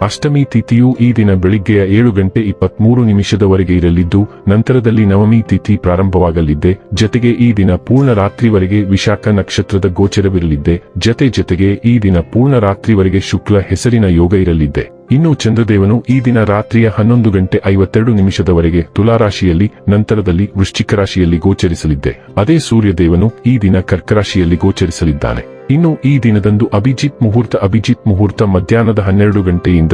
ಅಷ್ಟಮಿ ತಿಥಿಯು ಈ ದಿನ ಬೆಳಿಗ್ಗೆಯ ಏಳು ಗಂಟೆ ಇಪ್ಪತ್ಮೂರು ನಿಮಿಷದವರೆಗೆ ಇರಲಿದ್ದು, ನಂತರದಲ್ಲಿ ನವಮಿ ತಿಥಿ ಪ್ರಾರಂಭವಾಗಲಿದ್ದೆ. ಜತೆಗೆ ಈ ದಿನ ಪೂರ್ಣ ರಾತ್ರಿವರೆಗೆ ವಿಶಾಖ ನಕ್ಷತ್ರದ ಗೋಚರವಿರಲಿದ್ದೆ. ಜತೆ ಜತೆಗೆ ಈ ದಿನ ಪೂರ್ಣ ರಾತ್ರಿವರೆಗೆ ಶುಕ್ಲ ಹೆಸರಿನ ಯೋಗ ಇರಲಿದ್ದೆ. ಇನ್ನು ಚಂದ್ರದೇವನು ಈ ದಿನ ರಾತ್ರಿಯ ಹನ್ನೊಂದು ಗಂಟೆ ಐವತ್ತೆರಡು ನಿಮಿಷದವರೆಗೆ ತುಲಾರಾಶಿಯಲ್ಲಿ, ನಂತರದಲ್ಲಿ ವೃಶ್ಚಿಕ ರಾಶಿಯಲ್ಲಿ ಗೋಚರಿಸಲಿದ್ದೆ. ಅದೇ ಸೂರ್ಯದೇವನು ಈ ದಿನ ಕರ್ಕರಾಶಿಯಲ್ಲಿ ಗೋಚರಿಸಲಿದ್ದಾನೆ. ಇನ್ನು ಈ ದಿನದಂದು ಅಭಿಜಿತ್ ಮುಹೂರ್ತ ಅಭಿಜಿತ್ ಮುಹೂರ್ತ ಮಧ್ಯಾಹ್ನದ ಹನ್ನೆರಡು ಗಂಟೆಯಿಂದ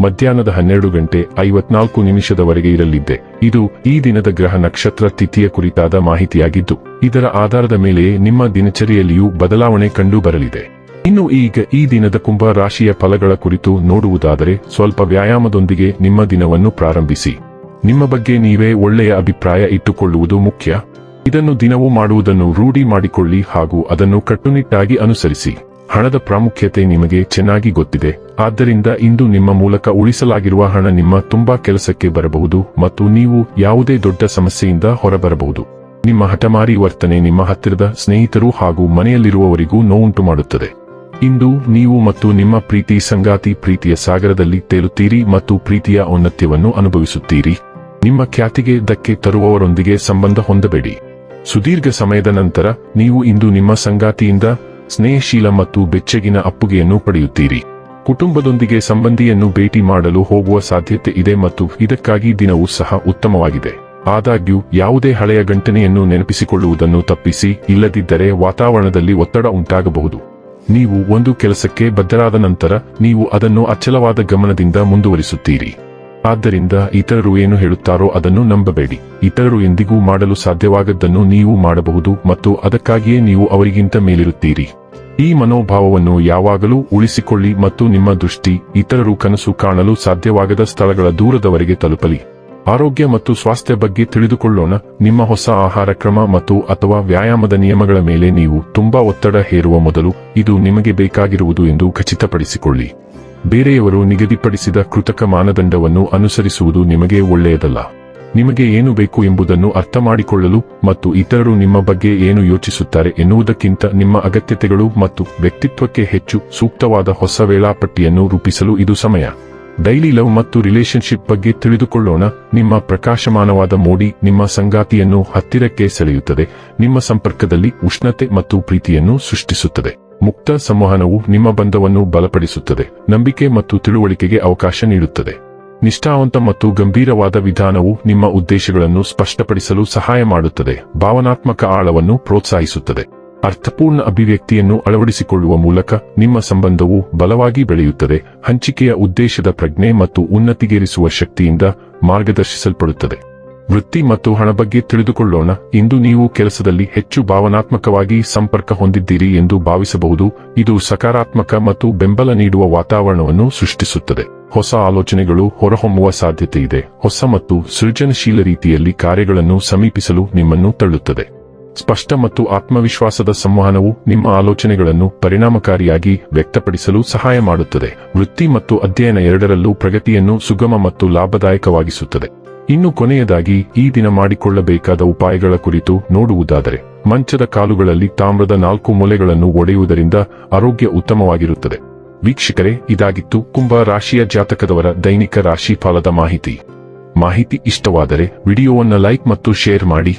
ಮಧ್ಯಾಹ್ನದ ಹನ್ನೆರಡು ಗಂಟೆ ಐವತ್ನಾಲ್ಕು ನಿಮಿಷದವರೆಗೆ ಇರಲಿದ್ದೆ. ಇದು ಈ ದಿನದ ಗ್ರಹ ನಕ್ಷತ್ರ ತಿಥಿಯ ಕುರಿತಾದ ಮಾಹಿತಿಯಾಗಿದ್ದು, ಇದರ ಆಧಾರದ ಮೇಲೆಯೇ ನಿಮ್ಮ ದಿನಚರಿಯಲ್ಲಿಯೂ ಬದಲಾವಣೆ ಕಂಡು ಬರಲಿದೆ ಇನ್ನು ಈಗ ಈ ದಿನದ ಕುಂಭ ರಾಶಿಯ ಫಲಗಳ ಕುರಿತು ನೋಡುವುದಾದರೆ ಸ್ವಲ್ಪ ವ್ಯಾಯಾಮದೊಂದಿಗೆ ನಿಮ್ಮ ದಿನವನ್ನು ಪ್ರಾರಂಭಿಸಿ. ನಿಮ್ಮ ಬಗ್ಗೆ ನೀವೇ ಒಳ್ಳೆಯ ಅಭಿಪ್ರಾಯ ಇಟ್ಟುಕೊಳ್ಳುವುದು ಮುಖ್ಯ. ಇದನ್ನು ದಿನವೂ ಮಾಡುವುದನ್ನು ರೂಢಿ ಮಾಡಿಕೊಳ್ಳಿ ಹಾಗೂ ಅದನ್ನು ಕಟ್ಟುನಿಟ್ಟಾಗಿ ಅನುಸರಿಸಿ. ಹಣದ ಪ್ರಾಮುಖ್ಯತೆ ನಿಮಗೆ ಚೆನ್ನಾಗಿ ಗೊತ್ತಿದೆ. ಆದ್ದರಿಂದ ಇಂದು ನಿಮ್ಮ ಮೂಲಕ ಉಳಿಸಲಾಗಿರುವ ಹಣ ನಿಮ್ಮ ತುಂಬಾ ಕೆಲಸಕ್ಕೆ ಬರಬಹುದು ಮತ್ತು ನೀವು ಯಾವುದೇ ದೊಡ್ಡ ಸಮಸ್ಯೆಯಿಂದ ಹೊರಬರಬಹುದು. ನಿಮ್ಮ ಹಠಮಾರಿ ವರ್ತನೆ ನಿಮ್ಮ ಹತ್ತಿರದ ಸ್ನೇಹಿತರು ಹಾಗೂ ಮನೆಯಲ್ಲಿರುವವರಿಗೂ ನೋವುಂಟು ಮಾಡುತ್ತದೆ ಇಂದು ನೀವು ಮತ್ತು ನಿಮ್ಮ ಪ್ರೀತಿ ಸಂಗಾತಿ ಪ್ರೀತಿಯ ಸಾಗರದಲ್ಲಿ ತೇಲುತ್ತೀರಿ ಮತ್ತು ಪ್ರೀತಿಯ ಔನ್ನತ್ಯವನ್ನು ಅನುಭವಿಸುತ್ತೀರಿ. ನಿಮ್ಮ ಖ್ಯಾತಿಗೆ ಧಕ್ಕೆ ತರುವವರೊಂದಿಗೆ ಸಂಬಂಧ ಹೊಂದಬೇಡಿ. ಸುದೀರ್ಘ ಸಮಯದ ನಂತರ ನೀವು ಇಂದು ನಿಮ್ಮ ಸಂಗಾತಿಯಿಂದ ಸ್ನೇಹಶೀಲ ಮತ್ತು ಬೆಚ್ಚಗಿನ ಅಪ್ಪುಗೆಯನ್ನು ಪಡೆಯುತ್ತೀರಿ. ಕುಟುಂಬದೊಂದಿಗೆ ಸಂಬಂಧಿಯನ್ನು ಭೇಟಿ ಮಾಡಲು ಹೋಗುವ ಸಾಧ್ಯತೆ ಇದೆ ಮತ್ತು ಇದಕ್ಕಾಗಿ ದಿನವೂ ಸಹ ಉತ್ತಮವಾಗಿದೆ. ಆದಾಗ್ಯೂ, ಯಾವುದೇ ಹಳೆಯ ಗಂಟನೆಯನ್ನು ನೆನಪಿಸಿಕೊಳ್ಳುವುದನ್ನು ತಪ್ಪಿಸಿ, ಇಲ್ಲದಿದ್ದರೆ ವಾತಾವರಣದಲ್ಲಿ ಒತ್ತಡ ಉಂಟಾಗಬಹುದು. ನೀವು ಒಂದು ಕೆಲಸಕ್ಕೆ ಬದ್ಧರಾದ ನಂತರ ನೀವು ಅದನ್ನು ಅಚಲವಾದ ಗಮನದಿಂದ ಮುಂದುವರಿಸುತ್ತೀರಿ. ಆದ್ದರಿಂದ ಇತರರು ಏನು ಹೇಳುತ್ತಾರೋ ಅದನ್ನು ನಂಬಬೇಡಿ. ಇತರರು ಎಂದಿಗೂ ಮಾಡಲು ಸಾಧ್ಯವಾಗದ್ದನ್ನು ನೀವು ಮಾಡಬಹುದು ಮತ್ತು ಅದಕ್ಕಾಗಿಯೇ ನೀವು ಅವರಿಗಿಂತ ಮೇಲಿರುತ್ತೀರಿ. ಈ ಮನೋಭಾವವನ್ನು ಯಾವಾಗಲೂ ಉಳಿಸಿಕೊಳ್ಳಿ ಮತ್ತು ನಿಮ್ಮ ದೃಷ್ಟಿ ಇತರರು ಕನಸು ಕಾಣಲು ಸಾಧ್ಯವಾಗದ ಸ್ಥಳಗಳ ದೂರದವರೆಗೆ ತಲುಪಲಿ. ಆರೋಗ್ಯ ಮತ್ತು ಸ್ವಾಸ್ಥ್ಯ ಬಗ್ಗೆ ತಿಳಿದುಕೊಳ್ಳೋಣ. ನಿಮ್ಮ ಹೊಸ ಆಹಾರ ಕ್ರಮ ಮತ್ತು ಅಥವಾ ವ್ಯಾಯಾಮದ ನಿಯಮಗಳ ಮೇಲೆ ನೀವು ತುಂಬಾ ಒತ್ತಡ ಹೇರುವ ಮೊದಲು ಇದು ನಿಮಗೆ ಬೇಕಾಗಿರುವುದು ಎಂದು ಖಚಿತಪಡಿಸಿಕೊಳ್ಳಿ. ಬೇರೆಯವರು ನಿಗದಿಪಡಿಸಿದ ಕೃತಕ ಮಾನದಂಡವನ್ನು ಅನುಸರಿಸುವುದು ನಿಮಗೆ ಒಳ್ಳೆಯದಲ್ಲ. ನಿಮಗೆ ಏನು ಬೇಕು ಎಂಬುದನ್ನು ಅರ್ಥ ಮಾಡಿಕೊಳ್ಳಲು ಮತ್ತು ಇತರರು ನಿಮ್ಮ ಬಗ್ಗೆ ಏನು ಯೋಚಿಸುತ್ತಾರೆ ಎನ್ನುವುದಕ್ಕಿಂತ ನಿಮ್ಮ ಅಗತ್ಯತೆಗಳು ಮತ್ತು ವ್ಯಕ್ತಿತ್ವಕ್ಕೆ ಹೆಚ್ಚು ಸೂಕ್ತವಾದ ಹೊಸ ವೇಳಾಪಟ್ಟಿಯನ್ನು ರೂಪಿಸಲು ಇದು ಸಮಯ. ಡೈಲಿ ಲವ್ ಮತ್ತು ರಿಲೇಶನ್ಶಿಪ್ ಬಗ್ಗೆ ತಿಳಿದುಕೊಳ್ಳೋಣ. ನಿಮ್ಮ ಪ್ರಕಾಶಮಾನವಾದ ಮೋಡಿ ನಿಮ್ಮ ಸಂಗಾತಿಯನ್ನು ಹತ್ತಿರಕ್ಕೆ ಸೆಳೆಯುತ್ತದೆ. ನಿಮ್ಮ ಸಂಪರ್ಕದಲ್ಲಿ ಉಷ್ಣತೆ ಮತ್ತು ಪ್ರೀತಿಯನ್ನು ಸೃಷ್ಟಿಸುತ್ತದೆ. ಮುಕ್ತ ಸಂವಹನವು ನಿಮ್ಮ ಬಂಧವನ್ನು ಬಲಪಡಿಸುತ್ತದೆ. ನಂಬಿಕೆ ಮತ್ತು ತಿಳುವಳಿಕೆಗೆ ಅವಕಾಶ ನೀಡುತ್ತದೆ. ನಿಷ್ಠಾವಂತ ಮತ್ತು ಗಂಭೀರವಾದ ವಿಧಾನವು ನಿಮ್ಮ ಉದ್ದೇಶಗಳನ್ನು ಸ್ಪಷ್ಟಪಡಿಸಲು ಸಹಾಯ ಮಾಡುತ್ತದೆ. ಭಾವನಾತ್ಮಕ ಆಳವನ್ನು ಪ್ರೋತ್ಸಾಹಿಸುತ್ತದೆ. ಅರ್ಥಪೂರ್ಣ ಅಭಿವ್ಯಕ್ತಿಯನ್ನು ಅಳವಡಿಸಿಕೊಳ್ಳುವ ಮೂಲಕ ನಿಮ್ಮ ಸಂಬಂಧವು ಬಲವಾಗಿ ಬೆಳೆಯುತ್ತದೆ. ಹಂಚಿಕೆಯ ಉದ್ದೇಶದ ಪ್ರಜ್ಞೆ ಮತ್ತು ಉನ್ನತಿಗೇರಿಸುವ ಶಕ್ತಿಯಿಂದ ಮಾರ್ಗದರ್ಶಿಸಲ್ಪಡುತ್ತದೆ. ವೃತ್ತಿ ಮತ್ತು ಹಣ ಬಗ್ಗೆ ತಿಳಿದುಕೊಳ್ಳೋಣ. ಇಂದು ನೀವು ಕೆಲಸದಲ್ಲಿ ಹೆಚ್ಚು ಭಾವನಾತ್ಮಕವಾಗಿ ಸಂಪರ್ಕ ಹೊಂದಿದ್ದೀರಿ ಎಂದು ಭಾವಿಸಬಹುದು. ಇದು ಸಕಾರಾತ್ಮಕ ಮತ್ತು ಬೆಂಬಲ ನೀಡುವ ವಾತಾವರಣವನ್ನು ಸೃಷ್ಟಿಸುತ್ತದೆ. ಹೊಸ ಆಲೋಚನೆಗಳು ಹೊರಹೊಮ್ಮುವ ಸಾಧ್ಯತೆ ಇದೆ. ಹೊಸ ಮತ್ತು ಸೃಜನಶೀಲ ರೀತಿಯಲ್ಲಿ ಕಾರ್ಯಗಳನ್ನು ಸಮೀಪಿಸಲು ನಿಮ್ಮನ್ನು ತಳ್ಳುತ್ತದೆ. ಸ್ಪಷ್ಟ ಮತ್ತು ಆತ್ಮವಿಶ್ವಾಸದ ಸಂವಹನವು ನಿಮ್ಮ ಆಲೋಚನೆಗಳನ್ನು ಪರಿಣಾಮಕಾರಿಯಾಗಿ ವ್ಯಕ್ತಪಡಿಸಲು ಸಹಾಯ ಮಾಡುತ್ತದೆ. ವೃತ್ತಿ ಮತ್ತು ಅಧ್ಯಯನ ಎರಡರಲ್ಲೂ ಪ್ರಗತಿಯನ್ನು ಸುಗಮ ಮತ್ತು ಲಾಭದಾಯಕವಾಗಿಸುತ್ತದೆ. ಇನ್ನು ಕೊನೆಯದಾಗಿ, ಈ ದಿನ ಮಾಡಿಕೊಳ್ಳಬೇಕಾದ ಉಪಾಯಗಳ ಕುರಿತು ನೋಡುವುದಾದರೆ, ಮಂಚದ ಕಾಲುಗಳಲ್ಲಿ ತಾಮ್ರದ ನಾಲ್ಕು ಮೊಲೆಗಳನ್ನು ಒಡೆಯುವುದರಿಂದ ಆರೋಗ್ಯ ಉತ್ತಮವಾಗಿರುತ್ತದೆ. ವೀಕ್ಷಕರೇ, ಇದಾಗಿತ್ತು ಕುಂಭ ರಾಶಿಯ ಜಾತಕದವರ ದೈನಿಕ ರಾಶಿ ಫಲದ ಮಾಹಿತಿ. ಮಾಹಿತಿ ಇಷ್ಟವಾದರೆ, ವಿಡಿಯೋವನ್ನು ಲೈಕ್ ಮತ್ತು ಶೇರ್ ಮಾಡಿ.